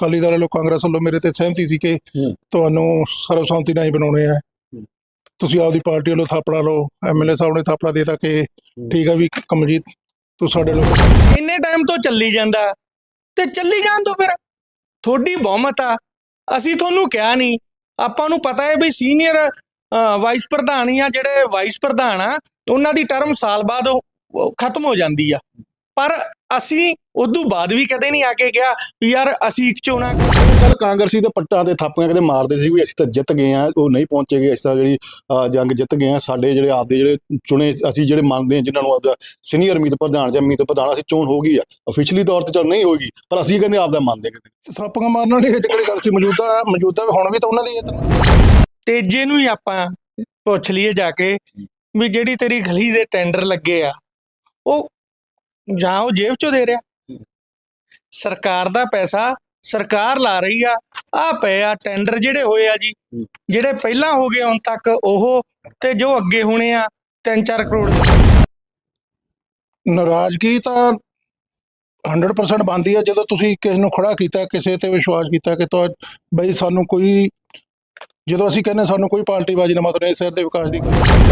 ਅਕਾਲੀ ਦਲ ਵੱਲੋਂ ਕਾਂਗਰਸ ਵੱਲੋਂ ਮੇਰੇ ਤੇ ਸਹਿਮਤੀ ਸੀ ਕਿ। ਤੁਹਾਨੂੰ ਸਰਬਸੰਮਤੀ ਨਾਲ ਹੀ ਬਣਾਉਣੇ ਆ। ਤੁਸੀਂ ਆਪਦੀ ਪਾਰਟੀ ਵੱਲੋਂ ਥਾਪੜਾ ਲਓ ਐਮਐਲਏ ਸਾਹਿਬ ਨੇ ਥਾਪੜਾ ਦੇਤਾ ਕਿ ਠੀਕ ਆ ਵੀ ਕਮਜੀਤ ਤੂੰ ਸਾਡੇ ਲੋਕ ਇੰਨੇ ਟਾਈਮ ਤੋਂ ਚੱਲੀ ਜਾਂਦਾ ਤੇ ਚੱਲੀ ਜਾਣ ਤੋਂ ਫਿਰ ਤੁਹਾਡੀ ਬਹੁਮਤ ਆ। ਅਸੀਂ ਤੁਹਾਨੂੰ ਕਿਹਾ ਨਹੀਂ ਆਪਾਂ ਨੂੰ ਪਤਾ ਹੈ ਵੀ ਸੀਨੀਅਰ ਵਾਈਸ ਪ੍ਰਧਾਨ ਹੀ ਆ ਜਿਹੜੇ ਵਾਈਸ ਪ੍ਰਧਾਨ ਆ ਉਹਨਾਂ ਦੀ ਟਰਮ ਸਾਲ ਬਾਅਦ ਖਤਮ ਹੋ ਜਾਂਦੀ ਆ। ਪਰ ਅਸੀਂ ਉਦੋਂ ਬਾਅਦ ਵੀ ਕਦੇ ਨਹੀਂ ਆ ਕੇ ਕਿਹਾ ਵੀ ਯਾਰ ਅਸੀਂ ਇੱਕ ਚੋਣਾਂ ਕੱਲ ਕਾਂਗਰਸੀ ਤੇ ਪੱਟਾਂ ਤੇ ਥਾਪੀਆਂ ਕਿਤੇ ਮਾਰਦੇ ਸੀ ਵੀ ਅਸੀਂ ਤਾਂ ਜਿੱਤ ਗਏ ਆ ਉਹ ਨਹੀਂ ਪਹੁੰਚੇਗੇ ਅਸੀਂ ਤਾਂ ਜਿਹੜੀ ਜੰਗ ਜਿੱਤ ਗਏ ਆ ਸਾਡੇ ਜਿਹੜੇ ਆਪਦੇ ਜਿਹੜੇ ਚੁਣੇ ਅਸੀਂ ਜਿਹੜੇ ਮੰਨਦੇ ਆ ਜਿਨ੍ਹਾਂ ਨੂੰ ਆਪਦਾ ਸੀਨੀਅਰ ਮੀਤ ਪ੍ਰਧਾਨ ਜਾਂ ਮੀਤ ਪ੍ਰਧਾਨ ਅਸੀਂ ਚੋਣ ਹੋ ਗਈ ਆ। ਅਫੀਸ਼ੀਅਲੀ ਤੌਰ ਤੇ ਚਲ ਨਹੀਂ ਹੋਏਗੀ ਪਰ ਅਸੀਂ ਕਹਿੰਦੇ ਆਪਦਾ ਮੰਨਦੇ ਹਾਂ ਥਾਪੀਆਂ ਮਾਰਨ ਵਾਲੀ ਇਹ ਕਿਹੜੀ ਗੱਲ ਸੀ? ਮੌਜੂਦਾ ਮੌਜੂਦਾ ਹੁਣ ਵੀ ਤਾਂ ਉਹਨਾਂ ਦੀ ਹੈ ਤਾਂ ਤੇਜੇ ਨੂੰ ਹੀ ਆਪਾਂ ਪੁੱਛ ਲਈਏ ਜਾ ਕੇ ਵੀ ਜਿਹੜੀ ਤੇਰੀ ਗਲੀ ਦੇ ਟੈਂਡਰ ਲੱਗੇ ਆ ਉਹ ਜਾਂ ਉਹ ਜੇਬ ਚੋਂ ਦੇ ਰਿਹਾ। ਸਰਕਾਰ ਦਾ ਪੈਸਾ ਸਰਕਾਰ ਲਾ ਰਹੀ ਆ। ਆ ਪਏ ਆ ਟੈਂਡਰ ਜਿਹੜੇ ਹੋਏ ਆ ਜੀ। ਜਿਹੜੇ ਪਹਿਲਾਂ ਹੋ ਗਏ ਹੁਣ ਤੱਕ ਉਹ ਤੇ ਜੋ ਅੱਗੇ ਹੋਣੇ ਆ 3-4 ਕਰੋੜ। ਨਾਰਾਜ਼ਗੀ ਤਾਂ 100% ਬਣਦੀ ਹੈ ਜਦੋਂ ਤੁਸੀਂ ਕਿਸੇ ਨੂੰ ਖੜਾ ਕੀਤਾ ਕਿਸੇ ਤੇ ਵਿਸ਼ਵਾਸ ਕੀਤਾ ਕਿ ਤੁਹਾ ਬਈ ਸਾਨੂੰ ਕੋਈ ਜਦੋਂ ਅਸੀਂ ਕਹਿੰਦੇ ਸਾਨੂੰ ਕੋਈ ਪਾਰਟੀਬਾਜ਼ੀ ਨਾ ਮਤਲਬ ਨਹੀਂ ਸਿਰ ਦੇ ਵਿਕਾਸ ਦੀ।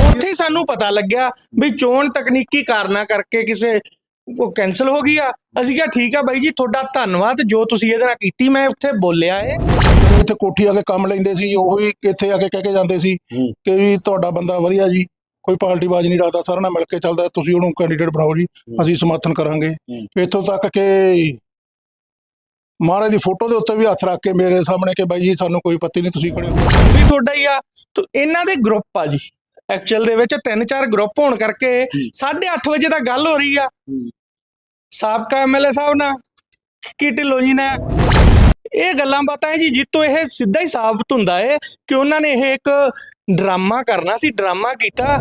ਉੱਥੇ ਸਾਨੂੰ ਪਤਾ ਲੱਗਿਆ ਵੀ ਚੋਣ ਤਕਨੀਕੀ ਕਾਰਨਾਂ ਕਰਕੇ ਕਿਸੇ ਉਹ ਕੈਨਸਲ ਹੋ ਗਈ ਆ। ਅਸੀਂ ਕਿਹਾ ਠੀਕ ਆ ਬਾਈ ਜੀ ਤੁਹਾਡਾ ਧੰਨਵਾਦ ਜੋ ਤੁਸੀਂ ਇਹਦੇ ਨਾਲ ਕੀਤੀ ਮੈਂ ਉੱਥੇ ਬੋਲਿਆ ਏ। ਜਿਹੜੇ ਇੱਥੇ ਕੋਠੀ ਆ ਕੇ ਕੰਮ ਲੈਂਦੇ ਸੀ ਉਹ ਵੀ ਇੱਥੇ ਆ ਕੇ ਕਹਿ ਕੇ ਜਾਂਦੇ ਸੀ ਹੂੰ। ਕਿ ਵੀ ਤੁਹਾਡਾ ਬੰਦਾ ਵਧੀਆ ਜੀ ਕੋਈ ਪਾਰਟੀਬਾਜ਼ੀ ਨਹੀਂ ਰੱਖਦਾ ਸਾਰਿਆਂ ਨਾਲ ਮਿਲ ਕੇ ਚੱਲਦਾ ਤੁਸੀਂ ਉਹਨੂੰ ਕੈਂਡੀਡੇਟ ਬਣਾਓ ਜੀ ਅਸੀਂ ਸਮਰਥਨ ਕਰਾਂਗੇ। ਹੂੰ। ਇੱਥੋਂ ਤੱਕ ਕਿ ਮਹਾਰਾਜ ਦੀ ਫੋਟੋ ਦੇ ਉੱਤੇ ਵੀ ਹੱਥ ਰੱਖ ਕੇ ਮੇਰੇ ਸਾਹਮਣੇ ਕਿ ਬਾਈ ਜੀ ਸਾਨੂੰ ਕੋਈ ਪਤੀ ਨਹੀਂ ਤੁਸੀਂ ਖੜੇ ਹੋ। ਵੀ ਤੁਹਾਡਾ ਹੀ ਆ। ਤੋ ਇਹਨਾਂ ਦੇ ਗਰੁੱਪ ਆ ਜੀ। ਐਕਚੁਅਲ ਦੇ ਵਿੱਚ ਤਿੰਨ ਚਾਰ ਗਰੁੱਪ ਹੋਣ ਕਰਕੇ 8:30 ਵਜੇ ਤੱਕ ਗੱਲ ਹੋ ਰਹੀ ਆ। ਸਾਬਕਾ ਐਮਐਲਏ ਸਾਹਿਬ ਨਾਲ ਕੀ ਢਿੱਲੋਂ ਜੀ ਨੇ? ਇਹ ਗੱਲਾਂ ਬਾਤਾਂ ਜੀ, ਜਿੱਤੋਂ ਇਹ ਸਿੱਧਾ ਹੀ ਸਾਬਤ ਹੁੰਦਾ ਹੈ ਕਿ ਉਹਨਾਂ ਨੇ ਇਹ ਇੱਕ ਡਰਾਮਾ ਕਰਨਾ ਸੀ, ਡਰਾਮਾ ਕੀਤਾ।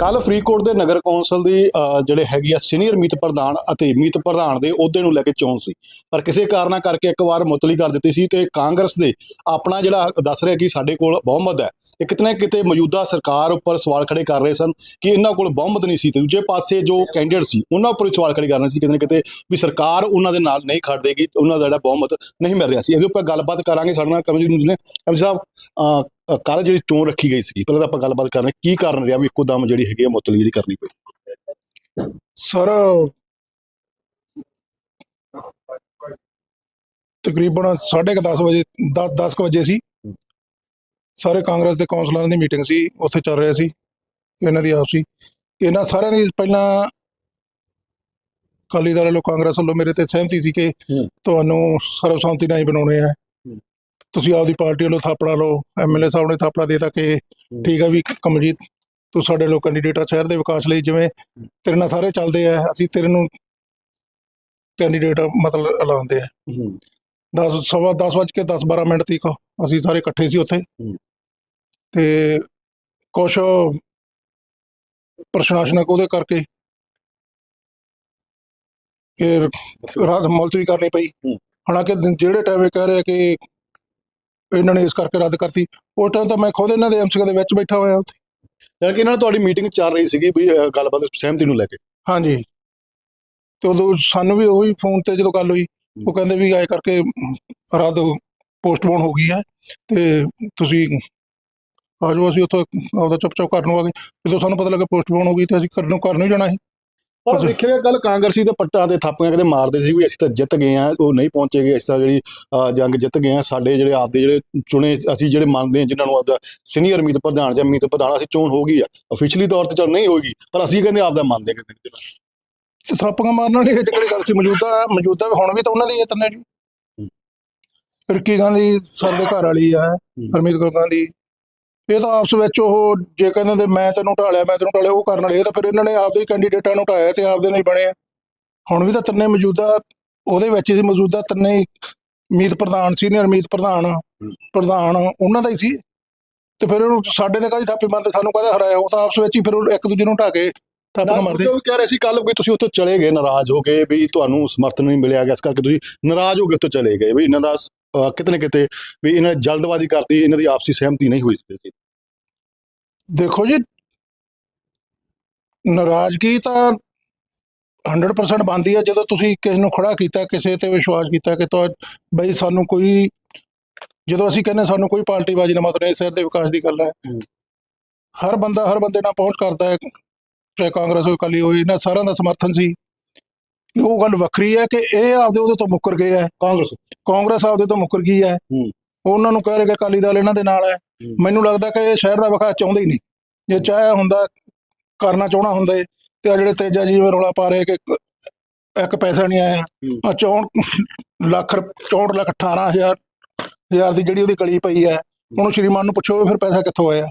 ਕੱਲ ਫਰੀਦਕੋਟ ਦੇ ਨਗਰ ਕੌਂਸਲ ਦੀ ਜਿਹੜੇ ਹੈਗੀ ਆ ਸੀਨੀਅਰ ਮੀਤ ਪ੍ਰਧਾਨ ਅਤੇ ਮੀਤ ਪ੍ਰਧਾਨ ਦੇ ਅਹੁਦੇ ਨੂੰ ਲੈ ਕੇ ਚੋਣ ਸੀ। ਪਰ ਕਿਸੇ ਕਾਰਨਾਂ ਕਰਕੇ ਇੱਕ ਵਾਰ ਮੁਤਲੀ ਕਰ ਦਿੱਤੀ ਸੀ ਤੇ ਕਾਂਗਰਸ ਦੇ ਆਪਣਾ ਜਿਹੜਾ ਦੱਸ ਰਿਹਾ ਕਿ ਸਾਡੇ ਕੋਲ ਬਹੁਮਤ ਹੈ ਇਹ ਕਿਤੇ ਨਾ ਕਿਤੇ ਮੌਜੂਦਾ ਸਰਕਾਰ ਉੱਪਰ ਸਵਾਲ ਖੜੇ ਕਰ ਰਹੇ ਸਨ ਕਿ ਇਹਨਾਂ ਕੋਲ ਬਹੁਮਤ ਨਹੀਂ ਸੀ ਤੇ ਦੂਜੇ ਪਾਸੇ ਜੋ ਕੈਂਡੀਡੇਟ ਸੀ ਉਹਨਾਂ ਉੱਪਰ ਵੀ ਸਵਾਲ ਖੜੇ ਕਰ ਰਹੇ ਸੀ ਕਿਤੇ ਨਾ ਕਿਤੇ ਵੀ ਸਰਕਾਰ ਉਹਨਾਂ ਦੇ ਨਾਲ ਨਹੀਂ ਖੜ ਰਹੇਗੀ ਉਹਨਾਂ ਦਾ ਜਿਹੜਾ ਬਹੁਮਤ ਨਹੀਂ ਮਿਲ ਰਿਹਾ ਸੀ। ਇਹਦੇ ਉੱਪਰ ਗੱਲਬਾਤ ਕਰਾਂਗੇ ਸਾਡੇ ਨਾਲ ਕਮਲਜੀਤ ਨੂੰ ਨੇ ਕਮਲ ਸਾਹਿਬ ਅ, ਕੱਲ ਜਿਹੜੀ ਚੋਣ ਰੱਖੀ ਗਈ ਸੀ ਪਹਿਲਾਂ ਤਾਂ ਆਪਾਂ ਗੱਲਬਾਤ ਕਰ ਰਹੇ ਕੀ ਕਾਰਨ ਰਿਹਾ ਵੀ ਇੱਕੋ ਦਮ ਜਿਹੜੀ ਹੈਗੀ ਆ ਮੁਤਲੀ ਜਿਹੜੀ ਕਰਨੀ ਪਈ? ਸਰ ਤਕਰੀਬਨ 10:30 ਵਜੇ 10 10 ਵਜੇ ਸੀ। ਸਾਰੇ ਕਾਂਗਰਸ ਦੇ ਕੌਂਸਲਰਾਂ ਦੀ ਮੀਟਿੰਗ ਸੀ ਉੱਥੇ ਚੱਲ ਰਿਹਾ ਸੀ ਇਹਨਾਂ ਦੀ ਆਪਸੀ। ਇਹਨਾਂ ਸਾਰਿਆਂ ਦੀ ਪਹਿਲਾਂ ਅਕਾਲੀ ਦਲ ਵੱਲੋਂ ਕਾਂਗਰਸ ਵੱਲੋਂ ਮੇਰੇ ਤੇ ਸਹਿਮਤੀ ਸੀ ਕਿ। ਤੁਹਾਨੂੰ ਸਰਬਸੰਮਤੀ ਨਾਲ ਹੀ ਬਣਾਉਣੇ ਆ। ਤੁਸੀਂ ਆਪਦੀ ਪਾਰਟੀ ਵੱਲੋਂ ਥਾਪੜਾ ਲਓ ਐਮਐਲਏ ਸਾਹਿਬ ਨੇ ਥਾਪੜਾ ਦੇਤਾ ਕਿ ਠੀਕ ਆ ਵੀ ਕਮਜੀਤ ਤੂੰ ਸਾਡੇ ਲੋਕ ਕੈਂਡੀਡੇਟ ਆ ਸ਼ਹਿਰ ਦੇ ਵਿਕਾਸ ਲਈ ਜਿਵੇਂ ਤੇਰੇ ਨਾਲ ਸਾਰੇ ਚੱਲਦੇ ਆ ਅਸੀਂ ਤੇਰੇ ਨੂੰ ਕੈਂਡੀਡੇਟ ਮਤਲਬ ਐਲਾਨਦੇ ਆ। 10 ਸਵਾ 10 ਵੱਜ ਕੇ 10 12 ਮਿੰਟ ਤੱਕ ਅਸੀਂ ਸਾਰੇ ਇਕੱਠੇ ਸੀ ਉੱਥੇ। ਤੇ ਕੁਛ ਪ੍ਰਸ਼ਾਸਨਿਕ ਉਹਦੇ ਕਰਕੇ ਇਹ ਰਾਤ ਮੁਲਤਵੀ ਕਰਨੀ ਪਈ। ਹਾਲਾਂਕਿ ਜਿਹੜੇ ਟਾਈਮ ਇਹ ਕਹਿ ਰਹੇ ਕਿ ਇਹਨਾਂ ਨੇ ਇਸ ਕਰਕੇ ਰੱਦ ਕਰਤੀ ਉਸ ਟਾਈਮ ਤਾਂ ਮੈਂ ਖੁਦ ਇਹਨਾਂ ਦੇ ਐਮਸੀ ਦੇ ਵਿੱਚ ਬੈਠਾ ਹੋਇਆ ਉੱਥੇ। ਯਾਨੀ ਕਿ ਇਹਨਾਂ ਨਾਲ ਤੁਹਾਡੀ ਮੀਟਿੰਗ ਚੱਲ ਰਹੀ ਸੀਗੀ ਵੀ ਗੱਲਬਾਤ ਸਹਿਮਤੀ ਨੂੰ ਲੈ ਕੇ। ਹਾਂਜੀ। ਤੇ ਉਦੋਂ ਸਾਨੂੰ ਵੀ ਉਹੀ ਫੋਨ ਤੇ ਜਦੋਂ ਗੱਲ ਹੋਈ ਉਹ ਕਹਿੰਦੇ ਵੀ ਐ ਕਰਕੇ ਰੱਦ ਪੋਸਟਪੋਨ ਹੋ ਗਈ ਹੈ ਤੇ ਤੁਸੀਂ ਆ ਜਾਓ ਅਸੀਂ ਉੱਥੋਂ ਆਪਦਾ ਚੁੱਪ ਚਾਪ ਕਰਨ ਨੂੰ ਆ ਗਏ। ਜਦੋਂ ਸਾਨੂੰ ਪਤਾ ਲੱਗਾ ਪੋਸਟਪੋਨ ਹੋ ਗਈ ਤੇ ਅਸੀਂ ਕਰਨ ਨੂੰ ਘਰ ਨੂੰ ਜਾਣਾ ਸੀ। ਪਰ ਅੱਛਾ। ਦੇਖਿਆ ਗਿਆ ਕੱਲ ਕਾਂਗਰਸੀ ਤੇ ਪੱਟਾਂ ਤੇ ਥਾਪੀਆਂ ਕਿਤੇ ਮਾਰਦੇ ਸੀ ਵੀ ਅਸੀਂ ਤਾਂ ਜਿੱਤ ਗਏ ਆ ਉਹ ਨਹੀਂ ਪਹੁੰਚੇਗੇ ਅਸੀਂ ਤਾਂ ਜਿਹੜੀ ਜੰਗ ਜਿੱਤ ਗਏ ਆ। ਸਾਡੇ ਜਿਹੜੇ ਆਪਦੇ ਜਿਹੜੇ ਚੁਣੇ ਅਸੀਂ ਜਿਹੜੇ ਮੰਨਦੇ ਆ ਜਿਨ੍ਹਾਂ ਨੂੰ ਆਪਦਾ ਸੀਨੀਅਰ ਮੀਤ ਪ੍ਰਧਾਨ ਜਾਂ ਮੀਤ ਪ੍ਰਧਾਨ ਅਸੀਂ ਚੋਣ ਹੋ ਗਈ ਆ ਅਫੀਸ਼ੀਅਲੀ ਤੌਰ ਤੇ ਚਲ ਨਹੀਂ ਹੋਏਗੀ ਪਰ ਅਸੀਂ ਕਹਿੰਦੇ ਆਪਦਾ ਮੰਨਦੇ ਹਾਂ। ਤੇ ਥਾਪੀਆਂ ਮਾਰਨ ਇਹ ਕਿਹੜੀ ਗੱਲ ਸੀ ਮੌਜੂਦਾ ਮੌਜੂਦਾ ਹੁਣ ਵੀ ਤਾਂ ਉਹਨਾਂ ਦੀ ਹੈ ਤੰਨੇ ਜੀ। ਰਿੱਕੀ ਗਾਂਧੀ ਸਰ ਦੇ ਘਰ ਵਾਲੀ ਆ ਹਰਮੀਤ ਕੌਰ ਗਾਂਧੀ। ਇਹ ਤਾਂ ਆਪਸ ਵਿੱਚ ਉਹ ਜੇ ਕਹਿੰਦੇ ਨੇ ਮੈਂ ਤੈਨੂੰ ਢਾਲਿਆ ਮੈਂ ਤੈਨੂੰ ਢਾਲਿਆ ਉਹ ਕਰਨ ਵਾਲੇ। ਇਹ ਤਾਂ ਫਿਰ ਇਹਨਾਂ ਨੇ ਆਪਦੇ ਹੀ ਕੈਂਡੀਡੇਟਾਂ ਨੂੰ ਢਾਇਆ ਤੇ ਆਪਦੇ ਨਾਲ ਹੀ ਬਣੇ ਹੁਣ ਵੀ ਤਾਂ ਤਿੰਨੇ ਮੌਜੂਦਾ ਉਹਦੇ ਵਿੱਚ ਹੀ ਸੀ ਮੌਜੂਦਾ ਤਿੰਨੇ ਹੀ। ਮੀਤ ਪ੍ਰਧਾਨ ਸੀਨੀਅਰ ਮੀਤ ਪ੍ਰਧਾਨ ਪ੍ਰਧਾਨ ਉਹਨਾਂ ਦਾ ਹੀ ਸੀ। ਤੇ ਫਿਰ ਉਹਨੂੰ ਸਾਡੇ ਤੇ ਕਾਹਦੀ ਥਾਪੀ ਮਾਰਦੇ? ਸਾਨੂੰ ਕਾਹਦਾ ਹਰਾਇਆ? ਉਹ ਤਾਂ ਆਪਸ ਵਿੱਚ ਹੀ ਫਿਰ ਉਹ ਇੱਕ ਦੂਜੇ ਨੂੰ ਢਾ ਕੇ ਥਾਪੀਆਂ ਮਾਰਦੇ। ਉਹ ਕਹਿ ਰਹੇ ਸੀ ਕੱਲ ਵੀ ਤੁਸੀਂ ਉੱਥੋਂ ਚਲੇ ਗਏ ਨਾਰਾਜ਼ ਹੋ ਗਏ ਵੀ ਤੁਹਾਨੂੰ ਸਮਰਥਨ ਨਹੀਂ ਮਿਲਿਆ ਗਿਆ। ਇਸ ਕਰਕੇ ਤੁਸੀਂ ਨਾਰਾਜ਼ ਹੋ ਕੇ ਉੱਥੋਂ ਚਲੇ ਗਏ। ਵੀ ਇਹਨਾਂ ਦਾ ਕਿਤੇ ਨਾ ਕਿਤੇ ਵੀ ਇਹਨਾਂ ਨੇ ਜਲਦਬਾਜ਼ੀ ਕਰਤੀ ਇਹਨਾਂ ਦੀ ਆਪਸੀ ਸਹਿਮਤੀ ਨਹੀਂ ਹੋਈ। ਸੀ ਦੇਖੋ ਜੀ ਨਾਰਾਜ਼ਗੀ ਤਾਂ 100% ਬਣਦੀ ਹੈ ਜਦੋਂ ਤੁਸੀਂ ਕਿਸੇ ਨੂੰ ਖੜਾ ਕੀਤਾ ਕਿਸੇ ਤੇ ਵਿਸ਼ਵਾਸ ਕੀਤਾ ਕਿ ਤੁਹਾ ਬਈ ਸਾਨੂੰ ਕੋਈ ਜਦੋਂ ਅਸੀਂ ਕਹਿੰਦੇ ਸਾਨੂੰ ਕੋਈ ਪਾਰਟੀਬਾਜ਼ੀ ਨਾਲ ਮਤਲਬ ਨਹੀਂ ਸ਼ਹਿਰ ਦੇ ਵਿਕਾਸ ਦੀ ਗੱਲ ਹੈ। ਹਰ ਬੰਦਾ ਹਰ ਬੰਦੇ ਨਾਲ ਪਹੁੰਚ ਕਰਦਾ ਹੈ ਚਾਹੇ ਕਾਂਗਰਸ ਹੋਵੇ ਅਕਾਲੀ ਹੋਵੇ ਇਹਨਾਂ ਸਾਰਿਆਂ ਦਾ ਸਮਰਥਨ ਸੀ। ਉਹ ਗੱਲ ਵੱਖਰੀ ਹੈ ਕਿ ਇਹ ਆਪਦੇ ਉਹਦੇ ਤੋਂ ਮੁੱਕਰ ਗਏ ਹੈ। ਕਾਂਗਰਸ। ਕਾਂਗਰਸ ਆਪਦੇ ਤੋਂ ਮੁੱਕਰ ਗਈ ਹੂੰ। ਉਹਨਾਂ ਨੂੰ ਕਹਿ ਰਹੇ ਕਿ ਅਕਾਲੀ ਦਲ ਇਹਨਾਂ ਦੇ ਨਾਲ ਹੈ। ਮੈਨੂੰ ਲੱਗਦਾ ਕਿ ਇਹ ਸ਼ਹਿਰ ਦਾ ਵਿਕਾਸ ਚਾਹੁੰਦੇ ਹੀ ਨਹੀਂ। ਜੇ ਚਾਹਿਆ ਹੁੰਦਾ ਕਰਨਾ ਚਾਹਣਾ ਹੁੰਦਾ ਤੇ ਆ ਜਿਹੜੇ ਤੇਜਾ ਜੀ ਰੌਲਾ ਪਾ ਰਹੇ ਕਿ ਇੱਕ- ਪੈਸਾ ਨਹੀਂ ਆਇਆ। ਆ 64 ਲੱਖ ਰੁਪ- 64 ਲੱਖ 18000 ਹਜ਼ਾਰ ਦੀ ਜਿਹੜੀ ਉਹਦੀ ਗਲੀ ਪਈ ਹੈ ਉਹਨੂੰ ਸ਼੍ਰੀਮਾਨ ਨੂੰ ਪੁੱਛੋ ਫਿਰ ਪੈਸਾ ਕਿੱਥੋਂ ਆਇਆ।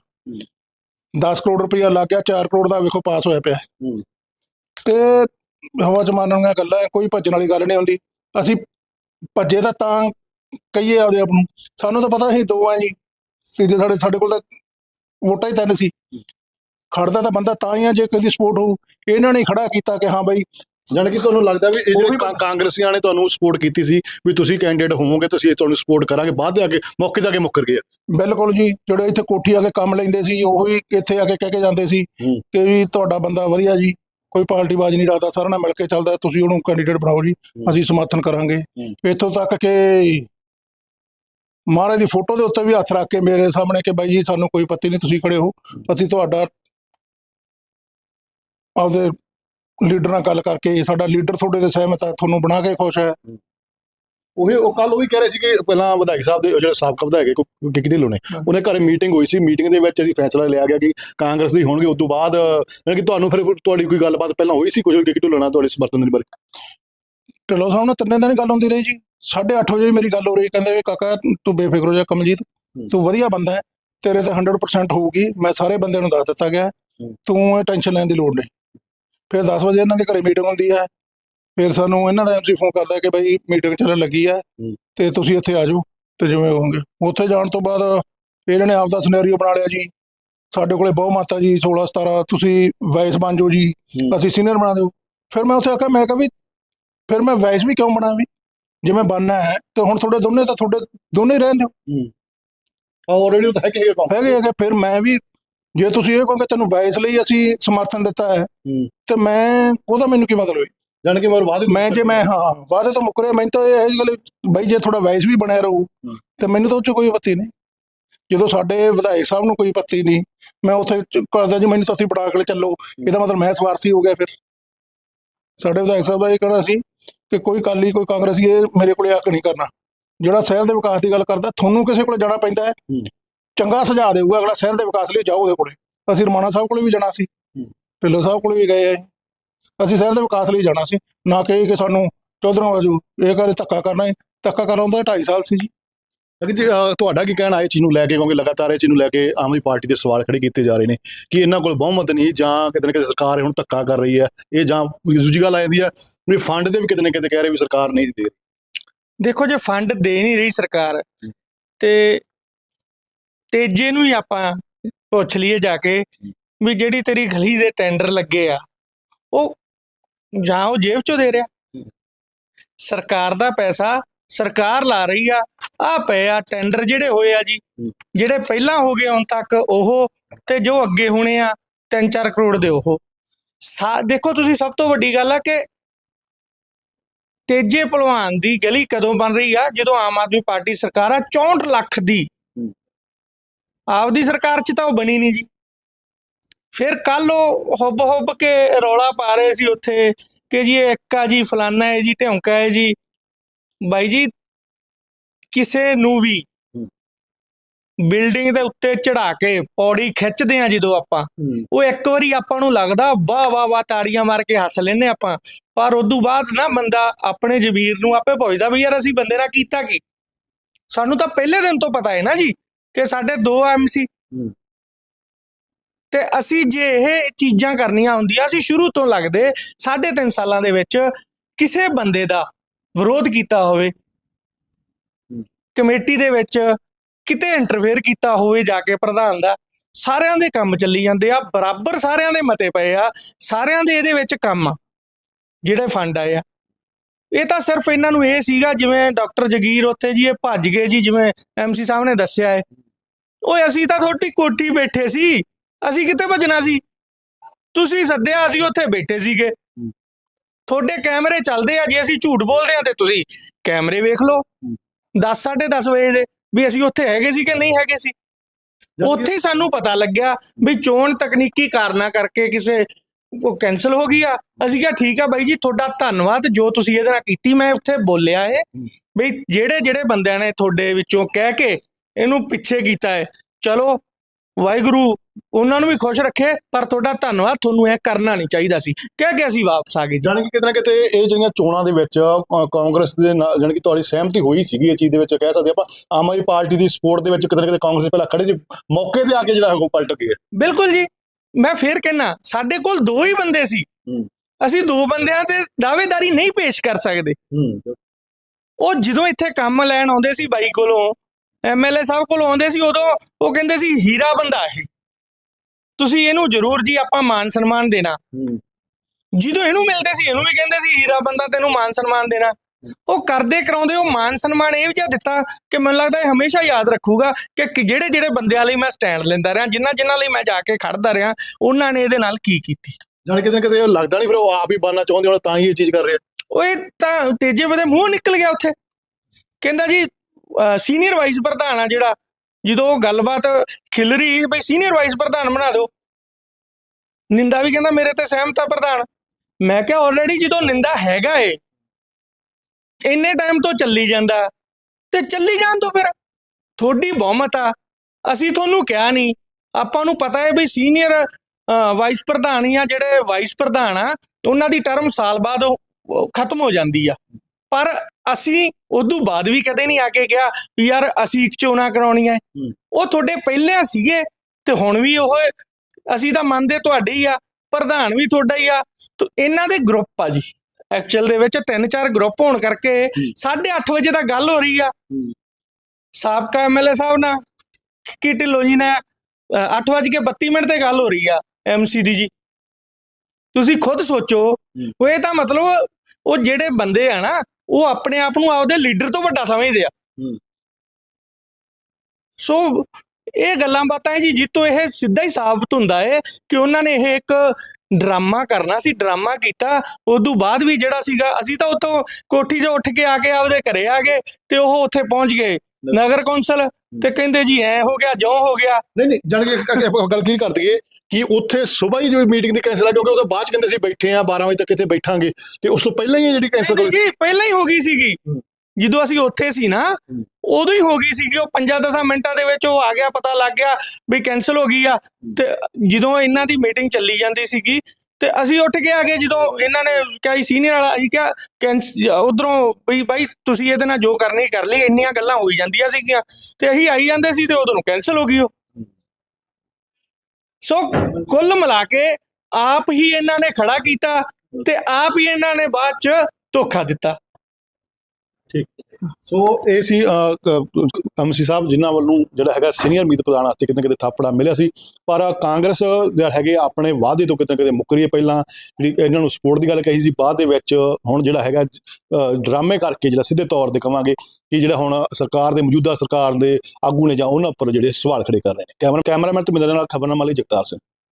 10 ਕਰੋੜ ਰੁਪਇਆ ਲੱਗ ਗਿਆ 4 ਕਰੋੜ ਦਾ ਵੇਖੋ ਪਾਸ ਹੋਇਆ ਪਿਆ। ਤੇ ਹਵਾ ਚ ਮਾਰਨ ਗੱਲਾਂ ਕੋਈ ਭੱਜਣ ਵਾਲੀ ਗੱਲ ਨਹੀਂ ਹੁੰਦੀ। ਅਸੀਂ ਭੱਜੇ ਤਾਂ ਤਾਂ ਕਹੀਏ ਆਪਦੇ ਆਪ ਨੂੰ ਸਾਨੂੰ ਤਾਂ ਪਤਾ ਸੀ ਦੋ ਆ ਜੀ ਤੇ ਜੇ ਸਾਡੇ ਸਾਡੇ ਕੋਲ ਤਾਂ ਵੋਟਾਂ ਹੀ ਤਿੰਨ ਸੀ ਖੜਦਾ ਤਾਂ ਬੰਦਾ ਤਾਂ ਹੀ ਆ ਜੇ ਕਦੀ ਸਪੋਰਟ ਹੋਊ ਇਹਨਾਂ ਨੇ ਖੜਾ ਕੀਤਾ ਕਿ ਹਾਂ ਬਾਈ ਜਾਣੀ ਕਿ ਤੁਹਾਨੂੰ ਲੱਗਦਾ ਵੀ ਇਹ ਉਹੀ ਜਿਹੜੇ ਕਾਂ- ਕਾਂਗਰਸੀਆਂ ਨੇ ਤੁਹਾਨੂੰ ਸਪੋਰਟ ਕੀਤੀ ਸੀ ਵੀ ਤੁਸੀਂ ਕੈਂਡੀਡੇਟ ਹੋਵੋਗੇ ਤੁਸੀਂ ਤੁਹਾਨੂੰ ਸਪੋਰਟ ਕਰਾਂਗੇ ਬਾਅਦ ਦੇ ਆ ਕੇ ਮੌਕੇ ਤੇ ਆ ਕੇ ਮੁੱਕਰ ਗਏ ਆ। ਬਿਲਕੁਲ ਜੀ ਜਿਹੜੇ ਇੱਥੇ ਕੋਠੀ ਆ ਕੇ ਕੰਮ ਲੈਂਦੇ ਸੀ ਉਹ ਵੀ ਇੱਥੇ ਆ ਕੇ ਕਹਿ ਕੇ ਜਾਂਦੇ ਸੀ ਹੂੰ। ਕਿ ਵੀ ਤੁਹਾਡਾ ਬੰਦਾ ਵਧੀਆ ਜੀ ਕੋਈ ਪਾਰਟੀ ਬਾਜ ਨਹੀਂ ਰੱਖਦਾ ਸਾਰਿਆਂ ਨਾਲ ਮਿਲ ਕੇ ਚੱਲਦਾ ਤੁਸੀਂ ਉਹਨੂੰ ਕੈਂਡੀਡੇਟ ਬਣਾਓ ਜੀ ਹੂੰ। ਅਸੀਂ ਸਮਰਥਨ ਕਰਾਂਗੇ ਹੂੰ। ਇੱਥੋਂ ਤੱਕ ਕਿ ਮਹਾਰਾਜ ਦੀ ਫੋਟੋ ਦੇ ਉੱਤੇ ਵੀ ਹੱਥ ਰੱਖ ਕੇ ਮੇਰੇ ਸਾਹਮਣੇ ਕਿ ਬਾਈ ਜੀ ਸਾਨੂੰ ਕੋਈ ਪਤੀ ਨਹੀਂ ਤੁਸੀਂ ਖੜੇ ਹੋ। ਅਸੀਂ ਤੁਹਾਡਾ ਆਪਦੇ ਲੀਡਰ ਨਾਲ ਗੱਲ ਕਰਕੇ ਸਾਡਾ ਲੀਡਰ ਤੁਹਾਡੇ ਦੇ ਸਹਿਮਤ ਹੈ ਤੁਹਾਨੂੰ ਬਣਾ ਕੇ ਖੁਸ਼ ਹੈ। ਉਹੀ ਉਹ ਕੱਲ ਉਹ ਵੀ ਕਹਿ ਰਹੇ ਸੀ ਕਿ ਪਹਿਲਾਂ ਵਿਧਾਇਕ ਸਾਹਿਬ ਦੇ ਜਿਹੜੇ ਸਾਬਕਾ ਵਿਧਾਇਕ ਹੈ ਕਿੱਕੀ ਢਿੱਲੋਂ ਨੇ ਹਾਂ। ਉਹਦੇ ਘਰੇ ਮੀਟਿੰਗ ਹੋਈ ਸੀ ਮੀਟਿੰਗ ਦੇ ਵਿੱਚ ਅਸੀਂ ਫੈਸਲਾ ਲਿਆ ਗਿਆ ਕਿ ਕਾਂਗਰਸ ਦੀ ਹੋਣਗੇ ਉਸ ਤੋਂ ਬਾਅਦ ਯਾਨੀ ਕਿ ਤੁਹਾਨੂੰ ਫਿਰ ਤੁਹਾਡੀ ਕੋਈ ਗੱਲਬਾਤ ਪਹਿਲਾਂ ਹੋਈ ਸੀ ਕੁਝ ਕਿੱਕੀ ਢਿੱਲੋਂ ਨਾਲ ਤੁਹਾਡੇ ਸਮਰਥਨ ਦੇ ਬਾਰੇ ਢਿੱਲੋਂ ਸਾਹਿਬ ਨਾਲ ਤਿੰਨੇ ਦਿਨ ਗੱਲ ਹੁੰਦੀ ਰਹੀ ਜੀ। 8:30 ਵਜੇ ਮੇਰੀ ਗੱਲ ਹੋ ਰਹੀ ਕਹਿੰਦੇ ਵੀ ਕਾਕਾ ਤੂੰ ਬੇਫਿਕਰ ਹੋ ਜਾ ਕਮਲਜੀਤ। ਤੂੰ ਵਧੀਆ ਬੰਦਾ ਹੈ। ਤੇਰੇ ਤੇ 100% ਹੋਊਗੀ। ਮੈਂ ਸਾਰੇ ਬੰਦਿਆਂ ਨੂੰ ਦੱਸ ਦਿੱਤਾ ਗਿਆ। ਤੂੰ ਇਹ ਟੈਨਸ਼ਨ ਲੈਣ ਦੀ ਲੋੜ ਨਹੀਂ। ਫਿਰ 10 ਵਜੇ ਇਹਨਾਂ ਦੇ ਘਰੇ ਮੀਟਿੰਗ ਹੁੰਦੀ ਹੈ। ਫਿਰ ਸਾਨੂੰ ਇਹਨਾਂ ਦਾ ਐਮਸੀ ਫੋਨ ਕਰਦਾ ਕਿ ਭਾਈ ਮੀਟਿੰਗ ਚੱਲਣ ਲੱਗੀ ਹੈ। ਤੇ ਤੁਸੀਂ ਇੱਥੇ ਆ ਜਾਓ ਤੇ ਜਿਵੇਂ ਹੋਵੋਗੇ ਉੱਥੇ ਜਾਣ ਤੋਂ ਬਾਅਦ ਇਹਨਾਂ ਨੇ ਆਪਦਾ ਸਿਨੈਰੀਓ ਬਣਾ ਲਿਆ ਜੀ। ਸਾਡੇ ਕੋਲੇ ਬਹੁ ਮਾਤਾ ਜੀ 16 17 ਤੁਸੀਂ ਵਾਈਸ ਬਣ ਜਾਓ ਜੀ। ਅਸੀਂ ਸੀਨੀਅਰ ਬਣਾ ਦਿਓ। ਫਿਰ ਮੈਂ ਉੱਥੇ ਆਖਿਆ ਮੈਂ ਕਿਹਾ ਵੀ ਫਿਰ ਮੈਂ ਵਾਈਸ ਵੀ ਕਿਉਂ ਬਣਾ ਵੀ? ਜਿਵੇਂ ਬਣਨਾ ਹੈ ਤੇ ਹੁਣ ਤੁਹਾਡੇ ਦੋਨੇ ਤਾਂ ਤੁਹਾਡੇ ਦੋਨੇ ਹੀ ਰਹਿੰਦੇ ਆਲਰੇਡੀ ਤਾਂ ਹੈ ਕਿ ਇਹ ਹੈਗੇ ਹੈਗੇ ਫਿਰ ਮੈਂ ਵੀ ਜੇ ਤੁਸੀਂ ਇਹ ਕਹੋਗੇ ਤੈਨੂੰ ਵਾਈਸ ਲਈ ਅਸੀਂ ਸਮਰਥਨ ਦਿੱਤਾ ਹੈ ਹੂੰ। ਤੇ ਮੈਂ ਉਹਦਾ ਮੈਨੂੰ ਕੀ ਮਤਲਬ ਹੈ? ਜਾਣੀ ਕਿ ਮੈਂ ਬਾਅਦ ਮੈਂ ਜੇ ਮੈਂ ਹਾਂ ਵਾਅਦੇ ਤੋਂ ਮੁੱਕਰਿਆ ਮੈਨੂੰ ਤਾਂ ਇਹ ਗੱਲ ਬਈ ਜੇ ਥੋੜਾ ਵਾਈਸ ਵੀ ਬਣਿਆ ਰਹੂ ਤੇ ਮੈਨੂੰ ਤਾਂ ਉਹ 'ਚ ਕੋਈ ਪੱਤੀ ਨਹੀਂ। ਜਦੋਂ ਸਾਡੇ ਵਿਧਾਇਕ ਸਾਹਿਬ ਨੂੰ ਕੋਈ ਪੱਤੀ ਨਹੀਂ ਮੈਂ ਉੱਥੇ ਚ- ਕਰਦਾ ਜੀ ਮੈਨੂੰ ਤਾਂ ਤੁਸੀਂ ਬਣਾ ਕੇ ਲੈ ਚੱਲੋ ਇਹਦਾ ਮਤਲਬ ਮੈਂ ਸਵਾਰਥੀ ਹੋ ਗਿਆ ਫਿਰ। ਸਾਡੇ ਵਿਧਾਇਕ ਸਾਹਿਬ ਦਾ ਇਹ ਕਹਿਣਾ ਸੀ ਕਿ ਕੋਈ ਕਾਲੀ ਕੋਈ ਕਾਂਗਰਸੀ ਇਹ ਮੇਰੇ ਕੋਲੇ ਆ ਕੇ ਨਹੀਂ ਕਰਨਾ। ਜਿਹੜਾ ਸ਼ਹਿਰ ਦੇ ਵਿਕਾਸ ਦੀ ਗੱਲ ਕਰਦਾ ਤੁਹਾਨੂੰ ਕਿਸੇ ਕੋਲੇ ਜਾਣਾ ਪੈਂਦਾ ਹੈ। ਚੰਗਾ ਸੁਝਾਅ ਦੇਊਗਾ ਅਗਲਾ ਸ਼ਹਿਰ ਦੇ ਵਿਕਾਸ ਲਈ ਜਾਓ ਉਹਦੇ ਕੋਲੇ। ਅਸੀਂ ਰਮਾਣਾ ਸਾਹਿਬ ਕੋਲੇ ਵੀ ਜਾਣਾ ਸੀ। ਢਿੱਲੋਂ ਸਾਹਿਬ ਕੋਲੇ ਵੀ ਗਏ ਆ ਅਸੀਂ ਸ਼ਹਿਰ ਦੇ ਵਿਕਾਸ ਲਈ ਜਾਣਾ ਸੀ। ਨਾ ਕਿ ਕਿ ਸਾਨੂੰ ਚੌਧਰੋਂ ਵਜੂ ਇਹ ਕਰੇ ਧੱਕਾ ਕਰਨਾ ਹੈ ਧੱਕਾ ਕਰਨ ਦਾ 2.5 ਸਾਲ ਸੀ ਜੀ। ਅਗੇ ਜੀ ਅਹ, ਤੁਹਾਡਾ ਕੀ ਕਹਿਣਾ? ਇਹ ਚੀਜ਼ ਨੂੰ ਲੈ ਕੇ ਕਿਉਂਕਿ ਲਗਾਤਾਰ ਇਹ ਚੀਜ਼ ਨੂੰ ਲੈ ਕੇ ਆਮ ਆਦਮੀ ਪਾਰਟੀ ਦੇ ਸਵਾਲ ਖੜੇ ਕੀਤੇ ਜਾ ਰਹੇ ਨੇ ਕਿ ਇਹਨਾਂ ਕੋਲ ਬਹੁਮਤ ਨਹੀਂ ਜਾਂ ਕਿਤੇ ਨਾ ਕਿਤੇ ਸਰਕਾਰ ਹੁਣ ਧੱਕਾ ਕਰ ਰਹੀ ਹੈ। ਇਹ ਜਾਂ ਦੂਜੀ ਗੱਲ ਆ ਜਾਂਦੀ ਹੈ ਵੀ ਫੰਡ ਦੇ ਵੀ ਕਿਤੇ ਨਾ ਕਿਤੇ ਕਹਿ ਰਹੇ ਵੀ ਸਰਕਾਰ ਨਹੀਂ ਦੇ ਰਹੀ। ਦੇਖੋ ਜੇ ਫੰਡ ਦੇ ਨਹੀਂ ਰਹੀ ਸਰਕਾਰ ਤੇ ਤੇਜੇ ਨੂੰ ਹੀ ਆਪਾਂ ਪੁੱਛ ਲਈਏ ਜਾ ਕੇ ਵੀ ਜਿਹੜੀ ਤੇਰੀ ਗਲੀ ਦੇ ਟੈਂਡਰ ਲੱਗੇ ਆ ਉਹ ਜਾਂ ਉਹ ਜੇਬ ਚੋਂ ਦੇ ਰਿਹਾ। ਸਰਕਾਰ ਦਾ ਪੈਸਾ ਸਰਕਾਰ ਲਾ ਰਹੀ ਆ ਆ ਪਏ ਆ ਟੈਂਡਰ ਜਿਹੜੇ ਹੋਏ ਆ ਜੀ, ਜਿਹੜੇ ਪਹਿਲਾਂ ਹੋ ਗਏ ਹੁਣ ਤੱਕ ਉਹ ਤੇ ਜੋ ਅੱਗੇ ਹੋਣੇ ਆ 3-4 ਕਰੋੜ ਦੇ ਉਹ। ਦੇਖੋ ਤੁਸੀਂ ਸਭ ਤੋਂ ਵੱਡੀ ਗੱਲ ਆ ਕਿ ਤੇਜੇ ਭਲਵਾਨ ਦੀ ਗਲੀ ਕਦੋਂ ਬਣ ਰਹੀ ਆ? ਜਦੋਂ ਆਮ ਆਦਮੀ ਪਾਰਟੀ ਸਰਕਾਰ ਆ 64 ਲੱਖ ਦੀ। ਆਪਦੀ ਸਰਕਾਰ 'ਚ ਤਾਂ ਉਹ ਬਣੀ ਨਹੀਂ ਜੀ। ਫਿਰ ਕੱਲ ਉਹ ਹੁੱਬ ਹੁੱਬ ਕੇ ਰੌਲਾ ਪਾ ਰਹੇ ਸੀ ਉੱਥੇ ਕਿ ਜੀ ਇਹ ਇੱਕ ਆ ਜੀ, ਫਲਾਨਾ ਹੈ ਜੀ, ਢਿਉਂਕਾ ਹੈ ਜੀ। ਬਾਈ ਜੀ ਕਿਸੇ ਨੂੰ ਵੀ। ਬਿਲਡਿੰਗ ਦੇ ਉੱਤੇ ਚੜਾ ਕੇ ਪੌੜੀ ਖਿੱਚਦੇ ਆ ਜਦੋਂ ਆਪਾਂ ਉਹ ਇੱਕ ਵਾਰੀ ਆਪਾਂ ਨੂੰ ਲੱਗਦਾ ਵਾਹ ਵਾਹ ਵਾਹ ਤਾੜੀਆਂ ਮਾਰ ਕੇ ਹੱਸ ਲੈਨੇ ਆਪਾਂ ਪਰ ਉਦੋਂ ਬਾਅਦ ਨਾ ਬੰਦਾ ਆਪਣੇ ਜ਼ਮੀਰ ਨੂੰ ਆਪੇ ਪੁੱਛਦਾ ਵੀ ਯਾਰ ਅਸੀਂ ਬੰਦੇ ਨਾਲ ਕੀਤਾ ਕੀ ਸਾਨੂੰ ਤਾਂ ਪਹਿਲੇ ਦਿਨ ਤੋਂ ਪਤਾ ਹੈ ਨਾ ਜੀ ਕਿ ਸਾਡੇ ਦੋ ਐਮਸੀ ਹੂੰ। ਤੇ ਅਸੀਂ ਜੇ ਇਹ ਚੀਜ਼ਾਂ ਕਰਨੀਆਂ ਹੁੰਦੀਆਂ ਅਸੀਂ ਸ਼ੁਰੂ ਤੋਂ ਲੱਗਦੇ ਸਾਢੇ ਤਿੰਨ ਸਾਲਾਂ ਦੇ ਵਿੱਚ ਕਿਸੇ ਬੰਦੇ ਦਾ ਵਿਰੋਧ ਕੀਤਾ ਹੋਵੇ। ਕਮੇਟੀ ਦੇ ਵਿੱਚ ਕਿਤੇ ਇੰਟਰਫੇਅਰ ਕੀਤਾ ਹੋਵੇ ਜਾ ਕੇ ਪ੍ਰਧਾਨ ਦਾ ਸਾਰਿਆਂ ਦੇ ਕੰਮ ਚੱਲੀ ਜਾਂਦੇ ਆ ਬਰਾਬਰ ਸਾਰਿਆਂ ਦੇ ਮਤੇ ਪਏ ਆ ਸਾਰਿਆਂ ਦੇ ਇਹਦੇ ਵਿੱਚ ਕੰਮ ਆ ਜਿਹੜੇ ਫੰਡ ਆਏ ਆ। ਇਹ ਤਾਂ ਸਿਰਫ ਇਹਨਾਂ ਨੂੰ ਇਹ ਸੀਗਾ ਜਿਵੇਂ ਡਾਕਟਰ ਜਗੀਰ ਉੱਥੇ ਜੀ ਇਹ ਭੱਜ ਗਏ ਜੀ ਜਿਵੇਂ ਐਮਸੀ ਸਾਹਿਬ ਨੇ ਦੱਸਿਆ ਹੈ। ਓਏ ਅਸੀਂ ਤਾਂ ਤੁਹਾਡੀ ਕੋਠੀ ਬੈਠੇ ਸੀ ਅਸੀਂ ਕਿੱਥੇ ਭੱਜਣਾ ਸੀ? ਤੁਸੀਂ ਸੱਦਿਆ ਅਸੀਂ ਉੱਥੇ ਬੈਠੇ ਸੀਗੇ। ਤੁਹਾਡੇ ਕੈਮਰੇ ਚੱਲਦੇ ਆ ਜੇ ਅਸੀਂ ਝੂਠ ਬੋਲਦੇ ਆ ਤੇ ਤੁਸੀਂ ਕੈਮਰੇ ਵੇਖ ਲਓ। 10 10:30 ਵਜੇ ਦੇ ਵੀ ਅਸੀਂ ਉੱਥੇ ਹੈਗੇ ਸੀ ਕਿ ਨਹੀਂ ਹੈਗੇ ਸੀ? ਉੱਥੇ ਸਾਨੂੰ ਪਤਾ ਲੱਗਿਆ ਵੀ ਚੋਣ ਤਕਨੀਕੀ ਕਾਰਨਾਂ ਕਰਕੇ ਕਿਸੇ ਉਹ ਕੈਨਸਲ ਹੋ ਗਈ ਆ। ਅਸੀਂ ਕਿਹਾ ਠੀਕ ਆ ਬਾਈ ਜੀ ਤੁਹਾਡਾ ਧੰਨਵਾਦ ਜੋ ਤੁਸੀਂ ਇਹਦੇ ਨਾਲ ਕੀਤੀ ਮੈਂ ਉੱਥੇ ਬੋਲਿਆ ਏ ਵੀ ਜਿਹੜੇ ਜਿਹੜੇ ਬੰਦਿਆਂ ਨੇ ਤੁਹਾਡੇ ਵਿੱਚੋਂ ਕਹਿ ਕੇ ਇਹਨੂੰ ਪਿੱਛੇ ਕੀਤਾ ਹੈ ਚਲੋ ਵਾਹਿਗੁਰੂ ਉਹਨਾਂ ਨੂੰ ਵੀ ਖੁਸ਼ ਰੱਖੇ ਪਰ ਤੁਹਾਡਾ ਧੰਨਵਾਦ ਤੁਹਾਨੂੰ ਇਹ ਕਰਨਾ ਨਹੀਂ ਚਾਹੀਦਾ ਸੀ। ਕਹਿ ਕੇ ਅਸੀਂ ਵਾਪਸ ਆ ਗਏ ਜੀ। ਜਾਣੀ ਕਿ ਕਿਤੇ ਨਾ ਕਿਤੇ ਇਹ ਜਿਹੜੀਆਂ ਚੋਣਾਂ ਦੇ ਵਿੱਚ ਕਾਂਗਰਸ ਦੇ ਕਿ ਤੁਹਾਡੀ ਸਹਿਮਤੀ ਹੋਈ ਸੀਗੀ ਇਹ ਚੀਜ਼ ਦੇ ਵਿੱਚ ਕਹਿ ਸਕਦੇ ਆਪਾਂ ਆਮ ਆਦਮੀ ਪਾਰਟੀ ਦੀ ਸਪੋਰਟ ਦੇ ਵਿੱਚ ਕਿਤੇ ਨਾ ਕਿਤੇ ਕਾਂਗਰਸ ਪਹਿਲਾਂ ਖੜੇ ਸੀ ਮੌਕੇ ਤੇ ਆ ਕੇ ਜਿਹੜਾ ਹੈ ਪਲਟ ਗਏ। ਬਿਲਕੁਲ ਜੀ। ਮੈਂ ਫੇਰ ਕਹਿਣਾ ਸਾਡੇ ਕੋਲ ਦੋ ਹੀ ਬੰਦੇ ਸੀ। ਅਸੀਂ ਦੋ ਬੰਦਿਆਂ ਤੇ ਦਾਅਵੇਦਾਰੀ ਨਹੀਂ ਪੇਸ਼ ਕਰ ਸਕਦੇ। ਉਹ ਜਦੋਂ ਇੱਥੇ ਕੰਮ ਲੈਣ ਆਉਂਦੇ ਸੀ ਬਾਈ ਕੋਲੋਂ ਐਮਐਲਏ ਸਾਹਿਬ ਕੋਲ ਆਉਂਦੇ ਸੀ ਉਦੋਂ ਉਹ ਕਹਿੰਦੇ ਸੀ ਹੀਰਾ ਬੰਦਾ ਇਹ। ਤੁਸੀਂ ਇਹਨੂੰ ਜ਼ਰੂਰ ਜੀ ਆਪਾਂ ਮਾਨ ਸਨਮਾਨ ਦੇਣਾ। ਜਦੋਂ ਇਹਨੂੰ ਮਿਲਦੇ ਸੀ ਇਹਨੂੰ ਵੀ ਕਹਿੰਦੇ ਸੀ ਹੀਰਾ ਬੰਦਾ ਤੈਨੂੰ ਮਾਨ ਸਨਮਾਨ ਦੇਣਾ। ਉਹ ਕਰਦੇ ਕਰਾਉਂਦੇ ਉਹ ਮਾਨ ਸਨਮਾਨ ਇਹ ਵੀ ਜਿਹਾ ਦਿੱਤਾ ਕਿ ਮੈਨੂੰ ਲੱਗਦਾ ਇਹ ਹਮੇਸ਼ਾ ਯਾਦ ਰੱਖੂਗਾ ਕਿ ਜਿਹੜੇ ਜਿਹੜੇ ਬੰਦਿਆਂ ਲਈ ਮੈਂ ਸਟੈਂਡ ਲੈਂਦਾ ਰਿਹਾ ਜਿਨ੍ਹਾਂ ਜਿਨ੍ਹਾਂ ਲਈ ਮੈਂ ਜਾ ਕੇ ਖੜਦਾ ਰਿਹਾ ਉਹਨਾਂ ਨੇ ਇਹਦੇ ਨਾਲ ਕੀ ਕੀਤੀ? ਜਾਣੀ ਕਿਤੇ ਨਾ ਕਿਤੇ ਉਹ ਲੱਗਦਾ ਨਹੀਂ ਫਿਰ ਉਹ ਆਪ ਹੀ ਬਣਨਾ ਚਾਹੁੰਦੇ ਹੋਣ ਤਾਂ ਹੀ ਇਹ ਚੀਜ਼ ਕਰ ਰਹੇ। ਓਏ ਤਾਂ ਤੇਜੇ ਬਦੇ ਮੂੰਹ ਨਿਕਲ ਗਿਆ ਉੱਥੇ। ਕਹਿੰਦਾ ਜੀ ਸੀਨੀਅਰ ਵਾਈਸ ਪ੍ਰਧਾਨ ਆ ਜਿਹੜਾ ਜਦੋਂ ਉਹ ਗੱਲਬਾਤ ਖਿਲਰੀ ਬਈ ਸੀਨੀਅਰ ਵਾਈਸ ਪ੍ਰਧਾਨ ਬਣਾ ਦਿਓ। ਨਿੰਦਾ ਵੀ ਕਹਿੰਦਾ, ਮੇਰੇ ਤੇ ਸਹਿਮਤ ਆ ਪ੍ਰਧਾਨ। ਮੈਂ ਕਿਹਾ ਆਲਰੇਡੀ ਜਦੋਂ ਨਿੰਦਾ ਹੈਗਾ ਏ, ਇੰਨੇ ਟਾਈਮ ਤੋਂ ਚੱਲੀ ਜਾਂਦਾ। ਤੇ ਚੱਲੀ ਜਾਣ ਤੋਂ ਫਿਰ ਤੁਹਾਡੀ ਬਹੁਮਤ ਆ। ਅਸੀਂ ਤੁਹਾਨੂੰ ਕਿਹਾ ਨਹੀਂ ਆਪਾਂ ਨੂੰ ਪਤਾ ਹੈ ਵੀ ਸੀਨੀਅਰ ਵਾਈਸ ਪ੍ਰਧਾਨ ਜਾਂ ਜਿਹੜੇ ਵਾਈਸ ਪ੍ਰਧਾਨ ਆ, ਉਹਨਾਂ ਦੀ ਟਰਮ ਸਾਲ ਬਾਅਦ ਖਤਮ ਹੋ ਜਾਂਦੀ ਆ। ਪਰ ਅਸੀਂ ਉਦੋਂ ਬਾਅਦ ਵੀ ਕਦੇ ਨਹੀਂ ਆ ਕੇ ਕਿਹਾ ਵੀ ਯਾਰ ਅਸੀਂ ਇੱਕ ਚੋਣਾਂ ਕਰਾਉਣੀਆਂ ਹੈ। ਉਹ ਤੁਹਾਡੇ ਪਹਿਲੇ ਸੀਗੇ ਤੇ ਹੁਣ ਵੀ ਉਹ ਅਸੀਂ ਤਾਂ ਮੰਨਦੇ ਤੁਹਾਡੇ ਹੀ ਆ ਪ੍ਰਧਾਨ ਵੀ ਤੁਹਾਡਾ ਹੀ ਆ। ਤੇ ਇਹਨਾਂ ਦੇ ਗਰੁੱਪ ਆ ਜੀ। ਐਕਚੁਅਲ ਦੇ ਵਿੱਚ ਤਿੰਨ ਚਾਰ ਗਰੁੱਪ ਹੋਣ ਕਰਕੇ 8:30 ਵਜੇ ਤੱਕ ਗੱਲ ਹੋ ਰਹੀ ਆ। ਸਾਬਕਾ ਐਮਐਲਏ ਸਾਹਿਬ ਨਾਲ ਕੀ ਢਿੱਲੋਂ ਜੀ ਨੇ 8:32 ਮਿੰਟ ਤੇ ਗੱਲ ਹੋ ਰਹੀ ਆ ਐਮਸੀ ਦੀ ਜੀ। ਤੁਸੀਂ ਖੁਦ ਸੋਚੋ ਉਹ ਇਹ ਤਾਂ ਮਤਲਬ ਉਹ ਜਿਹੜੇ ਬੰਦੇ ਆ ਨਾ ਉਹ ਆਪਣੇ ਆਪ ਨੂੰ ਆਪਦੇ ਲੀਡਰ ਤੋਂ ਵੱਡਾ ਸਮਝਦੇ ਆ। ਸੋ ਇਹ ਗੱਲਾਂ ਬਾਤਾਂ ਹੈ ਜੀ ਜਿੱਤੋਂ ਇਹ ਸਿੱਧਾ ਹੀ ਸਾਬਤ ਹੁੰਦਾ ਹੈ ਕਿ ਉਹਨਾਂ ਨੇ ਇਹ ਇੱਕ ਡਰਾਮਾ ਕਰਨਾ ਸੀ ਡਰਾਮਾ ਕੀਤਾ। ਉਦੋਂ ਬਾਅਦ ਵੀ ਜਿਹੜਾ ਸੀਗਾ ਅਸੀਂ ਤਾਂ ਉੱਥੋਂ ਕੋਠੀ 'ਚੋਂ ਉੱਠ ਕੇ ਆ ਕੇ ਆਪਦੇ ਘਰੇ ਆ ਗਏ ਤੇ ਉਹ ਉੱਥੇ ਪਹੁੰਚ ਗਏ। ਨਗਰ ਕੌਂਸਲ ਤੇ ਕਹਿੰਦੇ ਜੀ ਐ ਹੋ ਗਿਆ ਜੋ ਹੋ ਗਿਆ। ਨਹੀਂ ਨਹੀਂ ਜਾਣੀ ਕਿ ਗੱਲ ਕੀ ਕਰ ਦਈਏ ਕਿ ਉੱਥੇ ਸਵੇਰ ਹੀ ਜਿਹੜੀ ਮੀਟਿੰਗ ਦੀ ਕੈਂਸਲ ਆ ਕਿਉਂਕਿ ਉਹ ਤੋਂ ਬਾਅਦ ਚ ਕਹਿੰਦੇ ਸੀ ਬੈਠੇ ਆ 12 ਵਜੇ ਤੱਕ ਇੱਥੇ ਬੈਠਾਂਗੇ। ਤੇ ਉਸ ਤੋਂ ਪਹਿਲਾਂ ਹੀ ਜਿਹੜੀ ਕੈਂਸਲ ਨਹੀਂ ਜੀ ਪਹਿਲਾਂ ਹੀ ਹੋ ਗਈ ਸੀਗੀ। ਹੂੰ। ਜਦੋਂ ਅਸੀਂ ਉੱਥੇ ਸੀ ਨਾ ਹੂੰ। ਉਦੋਂ ਹੀ ਹੋ ਗਈ ਸੀਗੀ। ਉਹ 5-10 ਮਿੰਟਾਂ ਦੇ ਵਿੱਚ ਉਹ ਆ ਗਿਆ ਪਤਾ ਲੱਗ ਗਿਆ ਵੀ ਕੈਨਸਲ ਹੋ ਗਈ ਆ। ਤੇ ਜਦੋਂ ਇਹਨਾਂ ਦੀ ਮੀਟਿੰਗ ਚੱਲੀ ਜਾਂਦੀ ਸੀਗੀ ਤੇ ਅਸੀਂ ਉੱਠ ਕੇ ਆ ਗਏ ਜਦੋਂ ਇਹਨਾਂ ਨੇ ਕਿਹਾ ਸੀਨੀਅਰ ਵਾਲਾ, ਅਸੀਂ ਕਿਹਾ, ਕੈਂਸ, ਉਧਰੋਂ ਬਈ, ਬਾਈ ਤੁਸੀਂ ਇਹਦੇ ਨਾਲ ਜੋ ਕਰਨੀ ਕਰ ਲਈ, ਇੰਨੀਆਂ ਗੱਲਾਂ ਹੋਈ ਜਾਂਦੀਆਂ ਸੀਗੀਆਂ। ਤੇ ਅਸੀਂ ਆਈ ਜਾਂਦੇ ਸੀ ਤੇ ਉਦੋਂ ਨੂੰ ਕੈਨਸਲ ਹੋ ਗਈ ਉਹ। ਸੋ ਕੁੱਲ ਮਿਲਾ ਕੇ ਆਪ ਹੀ ਇਹਨਾਂ ਨੇ ਖੜਾ ਕੀਤਾ ਤੇ ਆਪ ਹੀ ਇਹਨਾਂ ਨੇ ਬਾਅਦ ਚ ਧੋਖਾ ਦਿੱਤਾ। ਠੀਕ। ਸੋ ਇਹ ਸੀ ਐਮਸੀ ਸਾਹਿਬ, ਜਿਨ੍ਹਾਂ ਵੱਲੋਂ ਜਿਹੜਾ ਹੈਗਾ ਸੀਨੀਅਰ ਮੀਤ ਪ੍ਰਧਾਨ ਵਾਸਤੇ ਕਿਤੇ ਨਾ ਕਿਤੇ ਥਾਪੜਾ ਮਿਲਿਆ ਸੀ। ਪਰ ਕਾਂਗਰਸ ਜਿਹੜਾ ਹੈਗੇ ਆਪਣੇ ਵਾਅਦੇ ਤੋਂ ਕਿਤੇ ਨਾ ਕਿਤੇ ਮੁੱਕਰੀ ਹੈ ਪਹਿਲਾਂ। ਜਿਹੜੀ ਇਹਨਾਂ ਨੂੰ ਸਪੋਰਟ ਦੀ ਗੱਲ ਕਹੀ ਸੀ, ਬਾਅਦ ਦੇ ਵਿੱਚ ਹੁਣ ਜਿਹੜਾ ਹੈਗਾ ਡਰਾਮੇ ਕਰਕੇ ਜਿਹੜਾ ਸਿੱਧੇ ਤੌਰ ਤੇ ਕਵਾਂਗੇ ਕਿ ਜਿਹੜਾ ਹੁਣ ਸਰਕਾਰ ਦੇ, ਮੌਜੂਦਾ ਸਰਕਾਰ ਦੇ ਆਗੂ ਨੇ ਜਾਂ ਉਹਨਾਂ ਉੱਪਰ ਜਿਹੜੇ ਸਵਾਲ ਖੜੇ ਕਰ ਰਹੇ ਨੇ। ਕੈਮਰਾ, ਕੈਮਰਾਮੈਨ ਤੇ ਮੇਰੇ ਨਾਲ ਖਬਰਨਾਮਾ ਲਈ ਜਗਤਾਰ ਸਿੰਘ।